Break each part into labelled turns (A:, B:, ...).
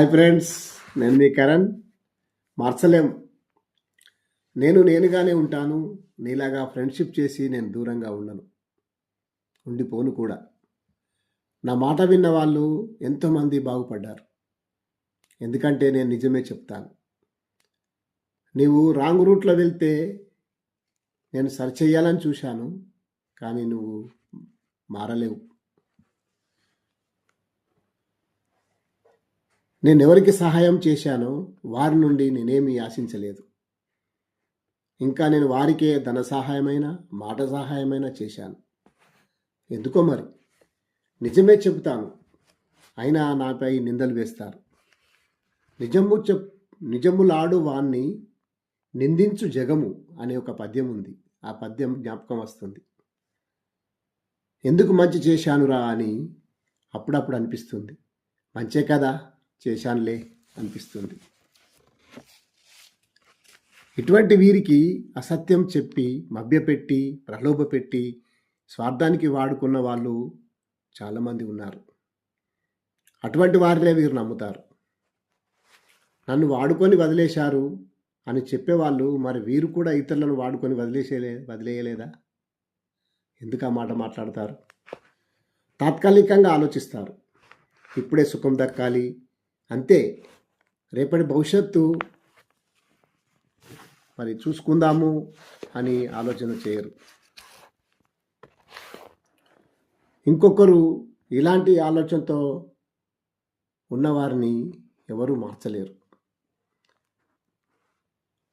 A: Hi friends నేను మీ కరణ్. మార్చలేం. నేను నేనుగానే ఉంటాను. నీలాగా ఫ్రెండ్షిప్ చేసి నేను దూరంగా ఉండను. ఉండిపోను కూడా. నా మాట విన్న వాళ్ళు ఎంతోమంది బాగుపడ్డారు. ఎందుకంటే నేను నిజమే చెప్తాను. నీవు రాంగ్ రూట్లో వెళ్తే నేను సర్చ్ చేయాలని చూశాను. కానీ నువ్వు మారలేవు. నేను ఎవరికి సహాయం చేశానో వారి నుండి నేనేమీ ఆశించలేదు. ఇంకా నేను వారికే ధన సహాయమైన మాట సహాయమైనా చేశాను. ఎందుకో మరి? నిజమే చెబుతాను. అయినా నాపై నిందలు వేస్తారు. నిజము చెప్ నిజములాడు వాణ్ణి నిందించు జగము అనే ఒక పద్యం ఉంది. ఆ పద్యం జ్ఞాపకం వస్తుంది. ఎందుకు మంచి చేశానురా అని అప్పుడప్పుడు అనిపిస్తుంది. మంచే కదా? చేశానులే అనిపిస్తుంది. ఇటువంటి వీరికి అసత్యం చెప్పి మభ్యపెట్టి ప్రలోభపెట్టి స్వార్థానికి వాడుకున్న వాళ్ళు చాలామంది ఉన్నారు. అటువంటి వారినే వీరు నమ్ముతారు. నన్ను వాడుకొని వదిలేశారు అని చెప్పేవాళ్ళు మరి వీరు కూడా ఇతరులను వాడుకొని వదిలేసేలే వదిలేయలేదా? ఎందుకు ఆ మాట మాట్లాడతారు? తాత్కాలికంగా ఆలోచిస్తారు. ఇప్పుడే సుఖం దక్కాలి అంతే. రేపటి భవిష్యత్తు మరి చూసుకుందాము అని ఆలోచన చేయరు. ఇంకొకరు ఇలాంటి ఆలోచనతో ఉన్నవారిని ఎవరు మార్చలేరు.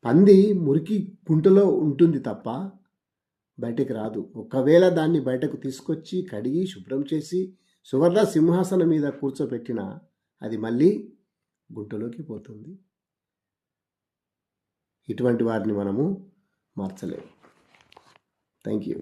A: పంది మురికి గుంటలో ఉంటుంది తప్ప బయటకు రాదు. ఒకవేళ దాన్ని బయటకు తీసుకొచ్చి కడిగి శుభ్రం చేసి సువర్ణ సింహాసనం మీద కూర్చోబెట్టిన అది మళ్ళీ గుంటలోకి పోతుంది. ఇటువంటి వారిని మనము మార్చలేము. Thank you